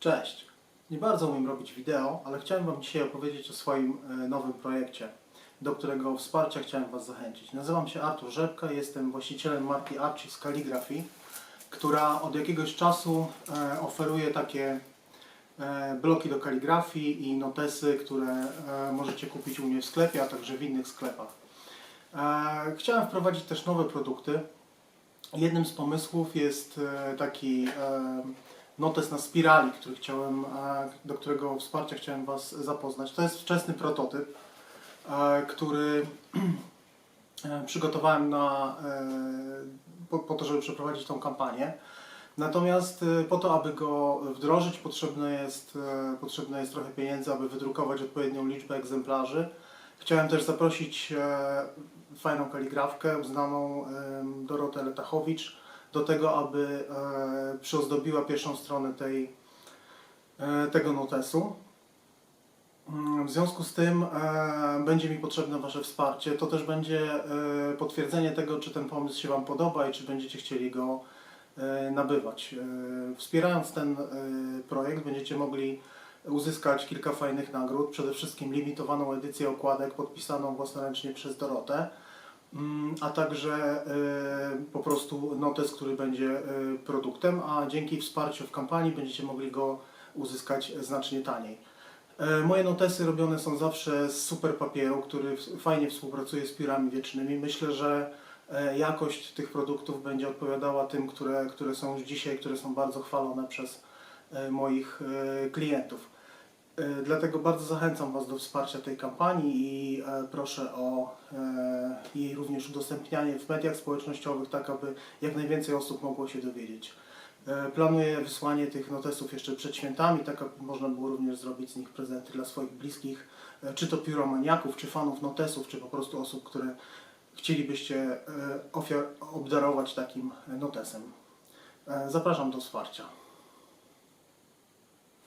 Cześć! Nie bardzo umiem robić wideo, ale chciałem Wam dzisiaj opowiedzieć o swoim e, nowym projekcie, do którego wsparcia chciałem Was zachęcić. Nazywam się Artur Rzepka, jestem właścicielem marki Archis Calligraphy, która od jakiegoś czasu e, oferuje takie e, bloki do kaligrafii i notesy, które możecie kupić u mnie w sklepie, a także w innych sklepach. Chciałem wprowadzić też nowe produkty. Jednym z pomysłów jest taki notes na spirali, który chciałem, e, do którego wsparcia chciałem Was zapoznać. To jest wczesny prototyp, e, który e, przygotowałem na, po, po to, żeby przeprowadzić tą kampanię. Natomiast po to, aby go wdrożyć, potrzebne jest, potrzebne jest trochę pieniędzy, aby wydrukować odpowiednią liczbę egzemplarzy. Chciałem też zaprosić fajną kaligrafkę, uznaną Dorotę Letachowicz, do tego, aby e, przyozdobiła pierwszą stronę tej, e, tego notesu. Mm, W związku z tym e, będzie mi potrzebne Wasze wsparcie. To też będzie e, potwierdzenie tego, czy ten pomysł się Wam podoba i czy będziecie chcieli go e, nabywać. E, wspierając ten e, projekt będziecie mogli uzyskać kilka fajnych nagród, przede wszystkim limitowaną edycję okładek podpisaną własnoręcznie przez Dorotę, a także e, po prostu notes, który będzie e, produktem, a dzięki wsparciu w kampanii będziecie mogli go uzyskać znacznie taniej. E, Moje notesy robione są zawsze z super papieru, który fajnie współpracuje z piórami wiecznymi. Myślę, że jakość tych produktów będzie odpowiadała tym, które, które są już dzisiaj, które są bardzo chwalone przez moich klientów. E, Dlatego bardzo zachęcam Was do wsparcia tej kampanii i e, proszę o e, jej również udostępnianie w mediach społecznościowych, tak aby jak najwięcej osób mogło się dowiedzieć. Planuję wysłanie tych notesów jeszcze przed świętami, tak aby można było również zrobić z nich prezenty dla swoich bliskich, czy to piromaniaków, czy fanów notesów, czy po prostu osób, które chcielibyście ofiar- obdarować takim notesem. Zapraszam do wsparcia.